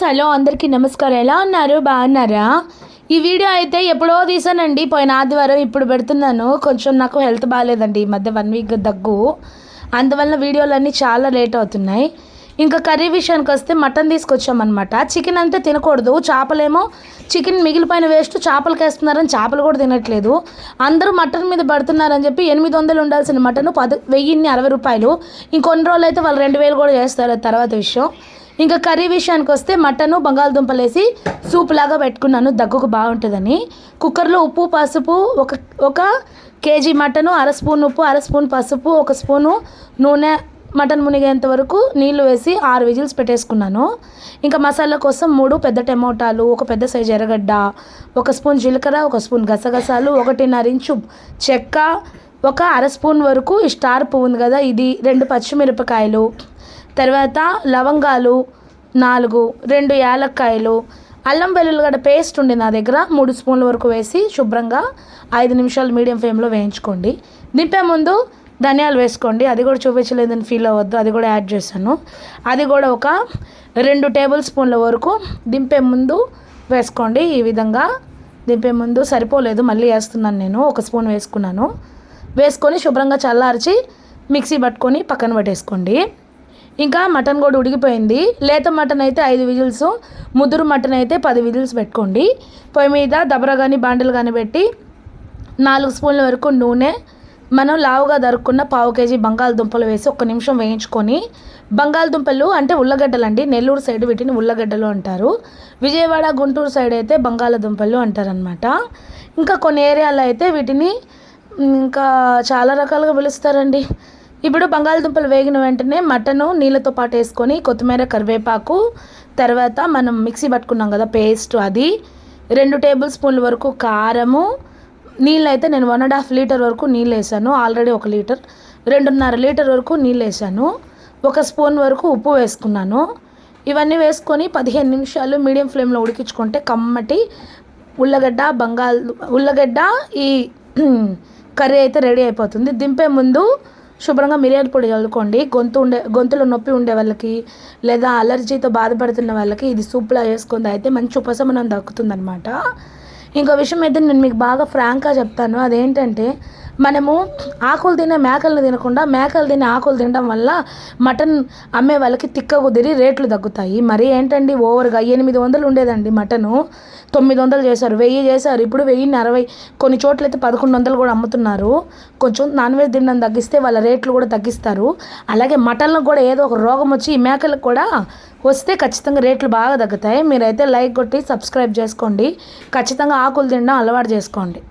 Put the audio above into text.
Friends hello అందరికీ నమస్కారం. ఎలా ఉన్నారు? బాగున్నారా? ఈ వీడియో అయితే ఎప్పుడో తీసానండి. పోయిన ఆదివారం ఇప్పుడు పెడుతున్నాను. కొంచెం నాకు హెల్త్ బాగాలేదండి. ఈ మధ్య వన్ వీక్ దగ్గు. అందువల్ల వీడియోలన్నీ చాలా లేట్ అవుతున్నాయి. ఇంకా కర్రీ విషయానికి వస్తే మటన్ తీసుకొచ్చామన్నమాట. చికెన్ అంటే తినకూడదు. చేపలేమో చికెన్ మిగిలిపోయిన వేస్ట్ చేపలకి వేస్తున్నారని చేపలు కూడా తినట్లేదు. అందరూ మటన్ మీద పడుతున్నారని చెప్పి ఎనిమిది వందలు ఉండాల్సిన మటన్ పది వెయ్యిన్ని అరవై రూపాయలు. ఇంకొన్ని రోజులు అయితే వాళ్ళు రెండు వేలు కూడా చేస్తారు. తర్వాత విషయం. ఇంకా కర్రీ విషయానికి వస్తే మటను బంగాళదుంపలు వేసి సూప్ లాగా పెట్టుకున్నాను. దగ్గుకు బాగుంటుందని. కుక్కర్లో ఉప్పు పసుపు ఒక ఒక కేజీ మటను అర స్పూన్ ఉప్పు అర స్పూన్ పసుపు ఒక స్పూను నూనె మటన్ మునిగేంత వరకు నీళ్ళు వేసి ఆరు విజిల్స్ పెట్టేసుకున్నాను. ఇంకా మసాలా కోసం మూడు పెద్ద టమోటాలు ఒక పెద్ద సైజు ఎర్రగడ్డ ఒక స్పూన్ జీలకర్ర ఒక స్పూన్ గసగసాలు ఒకటిన్నర ఇంచు చెక్క ఒక అర స్పూన్ వరకు ఈ స్టార్ పువ్వు ఉంది కదా ఇది రెండు పచ్చిమిరపకాయలు తర్వాత లవంగాలు నాలుగు రెండు యాలక్కాయలు అల్లం వెల్లుల్లిగడ్డ పేస్ట్ ఉండి నా దగ్గర మూడు స్పూన్ల వరకు వేసి శుభ్రంగా ఐదు నిమిషాలు మీడియం ఫ్లేమ్లో వేయించుకోండి. దింపే ముందు ధనియాలు వేసుకోండి. అది కూడా చూపించలేదని ఫీల్ అవ్వద్దు. అది కూడా యాడ్ చేశాను. అది కూడా ఒక రెండు టేబుల్ స్పూన్ల వరకు దింపే ముందు వేసుకోండి. ఈ విధంగా దింపే ముందు సరిపోలేదు. మళ్ళీ వేస్తున్నాను నేను. ఒక స్పూన్ వేసుకున్నాను. వేసుకొని శుభ్రంగా చల్లార్చి మిక్సీ పట్టుకొని పక్కన పెట్టేసుకోండి. ఇంకా మటన్ కూడా ఉడికిపోయింది. లేత మటన్ అయితే ఐదు విజిల్స్ ముదురు మటన్ అయితే పది విజిల్స్ పెట్టుకోండి. పొయ్యి మీద దబర కానీ బాండలు కానీ పెట్టి నాలుగు స్పూన్ల వరకు నూనె మనం లావుగా దరుక్కున్న పావు కేజీ బంగాళదుంపలు వేసి ఒక్క నిమిషం వేయించుకొని బంగాళదుంపలు అంటే ఉల్లగడ్డలు అండి నెల్లూరు సైడ్ వీటిని ఉల్లగడ్డలు అంటారు. విజయవాడ గుంటూరు సైడ్ అయితే బంగాళదుంపలు అంటారనమాట ఇంకా కొన్ని ఏరియాలో అయితే వీటిని ఇంకా చాలా రకాలుగా పిలుస్తారండి. ఇప్పుడు బంగాళదుంపలు వేగిన వెంటనే మటను నీళ్ళతో పాటు వేసుకొని కొత్తిమీర కరివేపాకు తర్వాత మనం మిక్సీ పట్టుకున్నాం కదా పేస్ట్ అది. రెండు టేబుల్ స్పూన్ల వరకు కారము. నీళ్ళు అయితే నేను వన్ అండ్ హాఫ్ లీటర్ వరకు నీళ్ళు వేసాను. ఆల్రెడీ ఒక లీటర్ రెండున్నర లీటర్ వరకు నీళ్ళు వేసాను. ఒక స్పూన్ వరకు ఉప్పు వేసుకున్నాను. ఇవన్నీ వేసుకొని పదిహేను నిమిషాలు మీడియం ఫ్లేమ్లో ఉడికించుకుంటే కమ్మటి ఉల్లగడ్డ బంగాళ ఉల్లగడ్డ ఈ కర్రీ అయితే రెడీ అయిపోతుంది. దింపే ముందు శుభ్రంగా మిరియాల పొడి చల్లుకోండి గొంతు ఉండే గొంతులో నొప్పి ఉండే వాళ్ళకి లేదా అలర్జీతో బాధపడుతున్న వాళ్ళకి ఇది సూప్లా వేసుకుంది అయితే మంచి ఉపశమనం దక్కుతుందనమాట ఇంకో విషయం అయితే నేను మీకు బాగా ఫ్రాంక్గా చెప్తాను. అదేంటంటే మనము ఆకులు తినే మేకలను తినకుండా మేకలు తినే ఆకులు తినడం వల్ల మటన్ అమ్మే వాళ్ళకి తిక్క కుదిరి రేట్లు తగ్గుతాయి. మరి ఏంటండి? ఓవర్గా ఎనిమిది వందలు ఉండేదండి మటను. తొమ్మిది వందలు చేశారు. వెయ్యి చేశారు. ఇప్పుడు వెయ్యిన్ని అరవై. కొన్ని చోట్ల అయితే పదకొండు వందలు కూడా అమ్ముతున్నారు. కొంచెం నాన్ వెజ్ తినడం తగ్గిస్తే వాళ్ళ రేట్లు కూడా తగ్గిస్తారు. అలాగే మటన్లకు కూడా ఏదో ఒక రోగం వచ్చి ఈ మేకలకు కూడా వస్తే ఖచ్చితంగా రేట్లు బాగా తగ్గుతాయి. మీరైతే లైక్ కొట్టి సబ్స్క్రైబ్ చేసుకోండి. ఖచ్చితంగా ఆకులు తినడం అలవాటు చేసుకోండి.